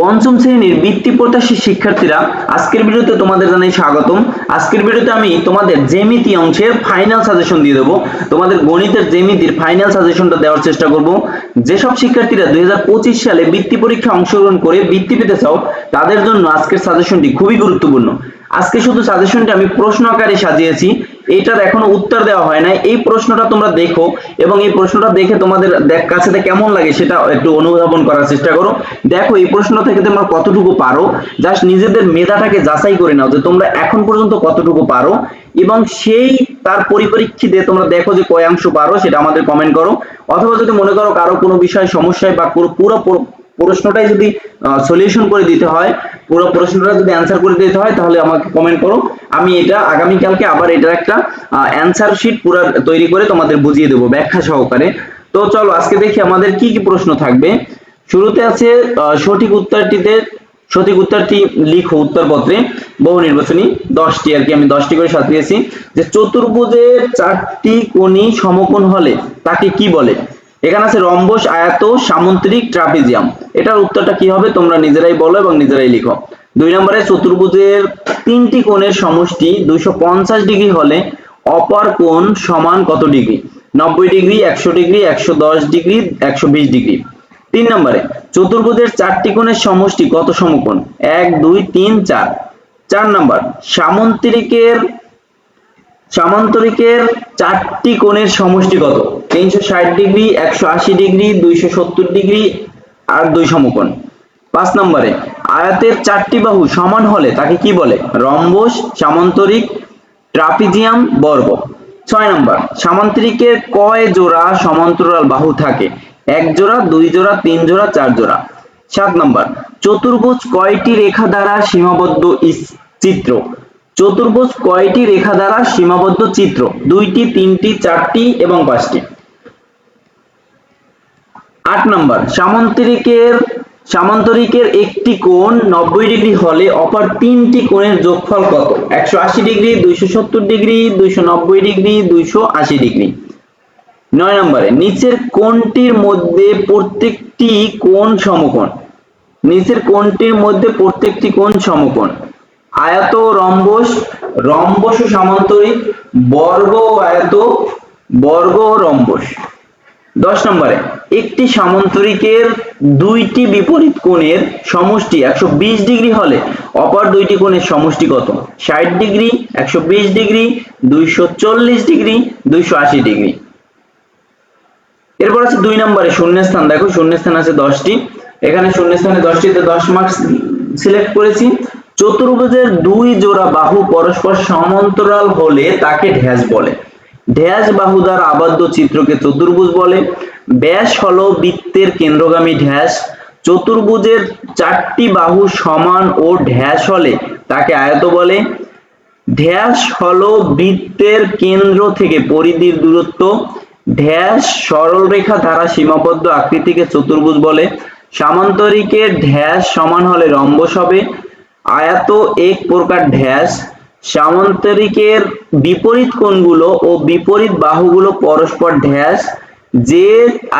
পঞ্চম শ্রেণির বৃত্তি প্রত্যাশী শিক্ষার্থীরা, আজকের ভিডিওতে তোমাদের জানাই স্বাগতম। আজকের ভিডিওতে আমি তোমাদের জেমিতি অংশের ফাইনাল সাজেশন দিয়ে দেবো। তোমাদের গণিতের জেমিতির ফাইনাল সাজেশনটা দেওয়ার চেষ্টা করব। যেসব শিক্ষার্থীরা দুই হাজার পঁচিশ সালে বৃত্তি পরীক্ষায় অংশগ্রহণ করে বৃত্তি পেতে চাও, তাদের জন্য আজকের সাজেশনটি খুবই গুরুত্বপূর্ণ। আজকে শুধু সাজেশনটি আমি প্রশ্ন আকারে সাজিয়েছি। এটার এখনও উত্তর দেওয়া হয় না এই প্রশ্নটা তোমরা দেখো এবং এই প্রশ্নটা দেখে তোমাদের কাছে কেমন লাগে সেটা একটু অনুধাবন করার চেষ্টা করো। দেখো, এই প্রশ্ন থেকে তোমরা কতটুকু পারো? জাস্ট নিজেদের মেধাটাকে যাচাই করে নাও যে তোমরা এখন পর্যন্ত কতটুকু পারো এবং সেই তার পরিপ্রেক্ষিতে তোমরা দেখো যে কয় অংশ পারো সেটা আমাদের কমেন্ট করো। অথবা যদি মনে করো কারও কোনো বিষয় সমস্যায় বা পুরো, পুরো- প্রশ্নটাই যদি সলিউশন করে দিতে হয়, পুরো প্রশ্নটা যদি অ্যান্সার করে দিতে হয়, তাহলে আমাকে কমেন্ট করো। আমি এটা আগামীকালকে আবার এটার একটা অ্যান্সার শিট পুরো তৈরি করে তোমাদের বুঝিয়ে দেবো ব্যাখ্যা সহকারে। তো চলো, আজকে দেখি আমাদের কি কি প্রশ্ন থাকবে। শুরুতে আছে সঠিক উত্তরটিতে, সঠিক উত্তরটি লিখো উত্তরপত্রে। বহু নির্বাচনী, দশটি আর কি, আমি দশটি করে সাজিয়েছি। যে চতুর্ভুজের চারটি কোণী সমকোণ হলে তাকে কি বলে? এখানে আছে রম্বস, আয়াত, সামুদ্রিক, ট্রাপিজিয়াম। এটার উত্তরটা কি হবে? তোমরা নিজেরাই বলো এবং নিজেরাই লিখো। দুই নম্বরে, চতুর্ভুজের তিনটি কোণের সমষ্টি দুইশো পঞ্চাশ ডিগ্রি হলে অপর কোণ সমান কত ডিগ্রি? নব্বই ডিগ্রি, একশো ডিগ্রি, একশো দশ ডিগ্রি, একশো বিশ ডিগ্রি। তিন নম্বরে, চতুর্ভুজের চারটি কোণের সমষ্টি কত সমকোণ? এক, দুই, তিন, চার। চার নম্বর সামন্তরিকের সামান্তরিকের চারটি কোণের সমষ্টি কত? তিনশো ষাট ডিগ্রি, একশো আশি ডিগ্রি, দুইশো সত্তর ডিগ্রি আর দুই সমকোণ। পাঁচ নম্বরে, আয়াতের চারটি বাহু সমান হলে তাকে কি বলে? রম্বস, সামান্তরিক, ট্রাপিজিয়াম, বর্গ। ছয় নম্বর, সামান্তরিকের কয় জোড়া সমান্তরাল বাহু থাকে? এক জোড়া, দুই জোড়া, তিন জোড়া, চার জোড়া। সাত নম্বর, চতুর্ভুজ কয়টি রেখা দ্বারা সীমাবদ্ধ চিত্র? চতুর্ভুজ কয়টি রেখা দ্বারা সীমাবদ্ধ চিত্র? দুইটি, তিনটি, চারটি এবং পাঁচটি। আট নম্বর, সামান্তরিকের সামান্তরিকের একটি কোণ নব্বই ডিগ্রি হলে অপর তিনটি কোণের যোগফল কত? একশো আশি ডিগ্রি, দুইশো সত্তর ডিগ্রি, দুইশো নব্বই ডিগ্রি, দুইশো আশি ডিগ্রি। নয় নম্বরে, নিচের কোণটির মধ্যে প্রত্যেকটি কোণ সমকোণ। নিচের কোণটির মধ্যে প্রত্যেকটি কোণ সমকোণ। আয়ত রম্বস রম্বস সামান্তরিক, বর্গ ও আয়ত, বর্গ ও রম্বস। দশ নম্বরে, একটি সামান্তরিকের দুইটি বিপরীত কোণের সমষ্টি একশো বিশ ডিগ্রি হলে অপর দুইটি কোণের সমষ্টি কত? ষাট ডিগ্রি, একশো বিশ ডিগ্রি, দুইশো চল্লিশ ডিগ্রি, দুইশো আশি ডিগ্রি। এরপর আছে দুই নম্বরে শূন্যস্থান। দেখো শূন্যস্থান আছে দশটি। এখানে শূন্যস্থানে দশটিতে দশ মার্কস সিলেক্ট করেছি। চতুর্ভুজের দুই জোড়া বাহু পরস্পর সমান্তরাল হলে তাকে ঢ্যাস বলে। ঢ্যাস বাহু দ্বারা আবদ্ধ চিত্রকে চতুর্ভুজ বলে। ব্যাস হলো বৃত্তের কেন্দ্রগামী ঢ্যাস চতুর্ভুজের চারটি বাহু সমান ও ঢ্যাস হলে তাকে আয়ত বলে। ঢ্যাস হলো বৃত্তের কেন্দ্র থেকে পরিধির দূরত্ব। ঢ্যাস সরলরেখা দ্বারা সীমাবদ্ধ আকৃতিকে চতুর্ভুজ বলে। সামান্তরিকের ঢ্যাস সমান হলে রম্বস হবে। আয়াত এক প্রকার ঢ্যাস সামান্তরিকের বিপরীত কোণগুলো ও বিপরীত বাহুগুলো পরস্পর ঢ্যাস যে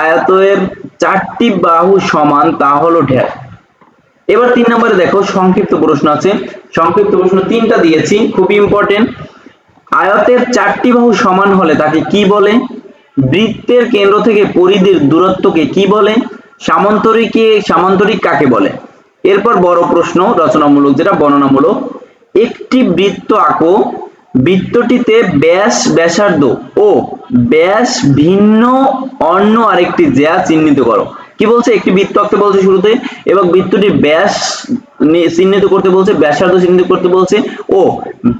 আয়তের চারটি বাহু সমান, তা হলো ঢ্যাস এবার তিন নম্বরে দেখো, সংক্ষিপ্ত প্রশ্ন আছে। সংক্ষিপ্ত প্রশ্ন তিনটা দিয়েছি খুব ইম্পর্টেন্ট আয়তের চারটি বাহু সমান হলে তাকে কি বলে? বৃত্তের কেন্দ্র থেকে পরিধির দূরত্বকে কি বলে? সামান্তরিকে, সামান্তরিক কাকে বলে? এরপর বড় প্রশ্ন রচনামূলক, যেটা বর্ণনামূলক। একটি বৃত্ত আঁকো। বৃত্তটিতে ব্যাস ব্যাসার্ধ ও ব্যাস ভিন্ন অন্য আরেকটি জ্যা চিহ্নিত করো। কি বলছে? একটি বৃত্ত আঁকতে বলছে শুরুতে এবং বৃত্তটির ব্যাস চিহ্নিত করতে বলছে, ব্যাসার্ধ চিহ্নিত করতে বলছে ও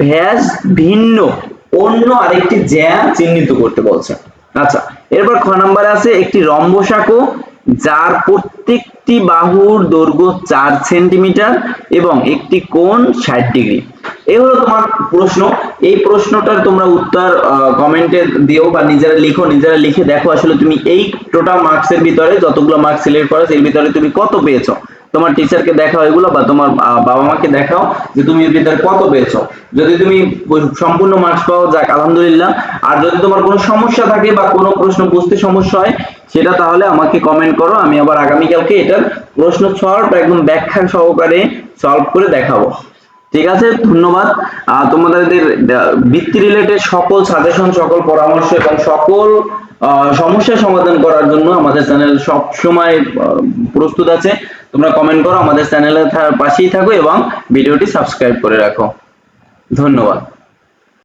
ব্যাস ভিন্ন অন্য আরেকটি জ্যা চিহ্নিত করতে বলছে। আচ্ছা এরপর খ নাম্বারে আছে একটি রম্বস আঁকো। যার প্রত্যেকটি বাহুর দৈর্ঘ্য চার সেন্টিমিটার এবং একটি কোণ ষাট ডিগ্রি। এই হলো তোমার প্রশ্ন। এই প্রশ্নটার তোমরা উত্তর কমেন্টে দিও বা নিজেরা লিখো, নিজেরা লিখে দেখো আসলে তুমি এই টোটাল মার্কসের ভিতরে যতগুলো মার্কস সিলেক্ট করো এর ভিতরে তুমি কত পেয়েছ। তোমার টিচারকে দেখাও এগুলো বা তোমার বাবা মাকে দেখাও যে তুমি ভিতরে কত পেয়েছ। যদি তুমি সম্পূর্ণ মার্কস পাও, যাক, আলহামদুলিল্লাহ। আর যদি তোমার কোনো সমস্যা থাকে বা কোনো প্রশ্ন, বুঝতে সমস্যা হয়, সেটা তাহলে আমাকে কমেন্ট করো, আমি আবার আগামীকালকে এটার প্রশ্ন সলভ একদম ব্যাখ্যা সহকারে সলভ করে দেখাবো। ঠিক আছে? ধন্যবাদ। তোমাদের বৃত্তি রিলেটেড সকল সাজেশন সকল পরামর্শ এবং সকল সমস্যা সমাধান করার জন্য আমাদের চ্যানেল সব সময় প্রস্তুত আছে। তোমরা কমেন্ট করো, আমাদের চ্যানেলের পাশেই থাকো এবং ভিডিওটি সাবস্ক্রাইব করে রাখো। ধন্যবাদ।